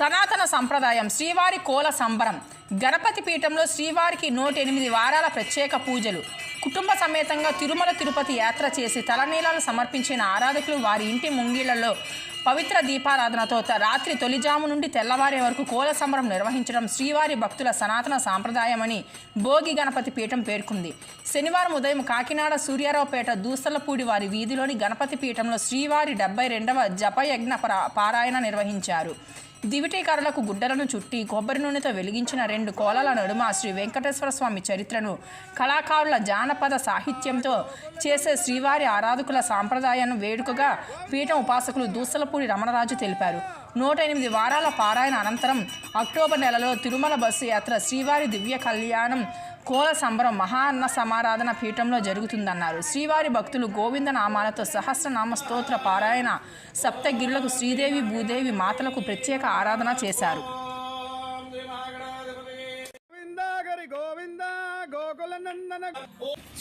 సనాతన సంప్రదాయం శ్రీవారి కోల సంబరం. గణపతి పీఠంలో శ్రీవారికి నూట ఎనిమిది వారాల ప్రత్యేక పూజలు. కుటుంబ సమేతంగా తిరుమల తిరుపతి యాత్ర చేసి తలనీలాలు సమర్పించిన ఆరాధకులు వారి ఇంటి ముంగిళ్ళలో పవిత్ర దీపారాధనతో రాత్రి తొలిజాము నుండి తెల్లవారే వరకు కోల సంబరం నిర్వహించడం శ్రీవారి భక్తుల సనాతన సాంప్రదాయమని భోగి గణపతి పీఠం పేర్కొంది. శనివారం ఉదయం కాకినాడ సూర్యారావుపేట దూసలపూడి వారి వీధిలోని గణపతి పీఠంలో శ్రీవారి డెబ్బై రెండవ జపయజ్ఞ పారాయణ నిర్వహించారు. దివిటీకారులకు గుడ్డలను చుట్టి కొబ్బరి నూనెతో వెలిగించిన రెండు కోలల నడుమ శ్రీ వెంకటేశ్వర స్వామి చరిత్రను కళాకారుల జానపద సాహిత్యంతో చేసే శ్రీవారి ఆరాధకుల సాంప్రదాయాన్ని వేడుకగా పీఠం ఉపాసకులు దూసలపూడి రమణరాజు తెలిపారు. నూట ఎనిమిది వారాల పారాయణ అనంతరం అక్టోబర్ నెలలో తిరుమల బస్సు యాత్ర శ్రీవారి దివ్య కళ్యాణం కోల సంబరం మహా అన్న సమారాధన పీఠంలో జరుగుతుందన్నారు. శ్రీవారి భక్తులు గోవింద నామాలతో సహస్రనామ స్తోత్ర పారాయణ సప్తగిరులకు శ్రీదేవి భూదేవి మాతలకు ప్రత్యేక ఆరాధన చేశారు. గోవింద గోవింద గోకుల నందన.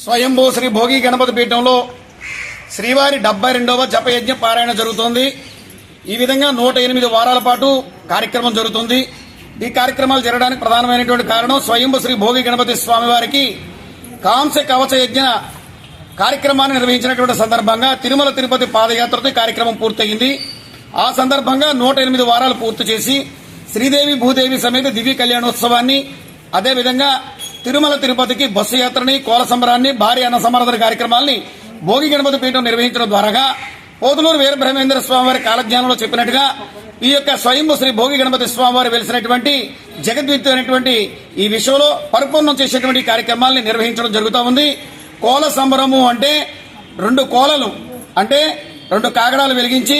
స్వయంభూ శ్రీ భోగి గణపతి పీఠంలో శ్రీవారి డెబ్బై రెండవ జపయజ్ఞ పారాయణ జరుగుతోంది. ఈ విధంగా నూట ఎనిమిది వారాల పాటు కార్యక్రమం జరుగుతుంది. ఈ కార్యక్రమాలు జరగడానికి ప్రధానమైనటువంటి కారణం స్వయంభూ శ్రీ భోగి గణపతి స్వామి వారికి కాంస్య కవచ యజ్ఞ కార్యక్రమాన్ని నిర్వహించినటువంటి సందర్భంగా తిరుమల తిరుపతి పాదయాత్రతో కార్యక్రమం పూర్తయింది. ఆ సందర్భంగా నూట ఎనిమిది వారాలు పూర్తి చేసి శ్రీదేవి భూదేవి సమేత దివ్య కళ్యాణోత్సవాన్ని అదేవిధంగా తిరుమల తిరుపతికి బస్సు యాత్రని కోల సంబరాన్ని భారీ అన్న సమర్థన కార్యక్రమాల్ని భోగి గణపతి పీఠం నిర్వహించడం ద్వారా పోతులూరు వీరబ్రహ్మేంద్ర స్వామి వారి కాలజ్ఞానంలో చెప్పినట్టుగా ఈ యొక్క స్వయంభు శ్రీ భోగి గణపతి స్వామి వారు వెలిసినటువంటి జగద్విత్తు అనేటువంటి ఈ విషయంలో పరిపూర్ణం చేసేటువంటి కార్యక్రమాల్ని నిర్వహించడం జరుగుతూ ఉంది. కోల సంబరము అంటే రెండు కోలలు అంటే రెండు కాగడాలు వెలిగించి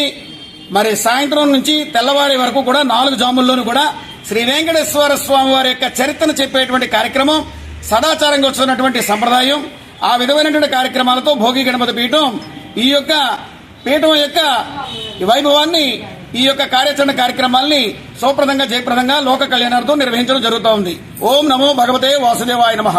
మరి సాయంత్రం నుంచి తెల్లవారి వరకు కూడా నాలుగు జాముల్లోనూ కూడా శ్రీ వెంకటేశ్వర స్వామి వారి యొక్క చరిత్రను చెప్పేటువంటి కార్యక్రమం సదాచారంగా వస్తున్నటువంటి సంప్రదాయం ఆ విధమైనటువంటి కార్యక్రమాలతో భోగి గణపతి పీఠం ఈ యొక్క పీఠం యొక్క వైభవాన్ని ఈ యొక్క కార్యాచరణ కార్యక్రమాల్ని సౌప్రదంగా జయప్రదంగా లోక కళ్యాణార్థం నిర్వహించడం జరుగుతూ ఉంది. ఓం నమో భగవతే వాసుదేవాయ నమః.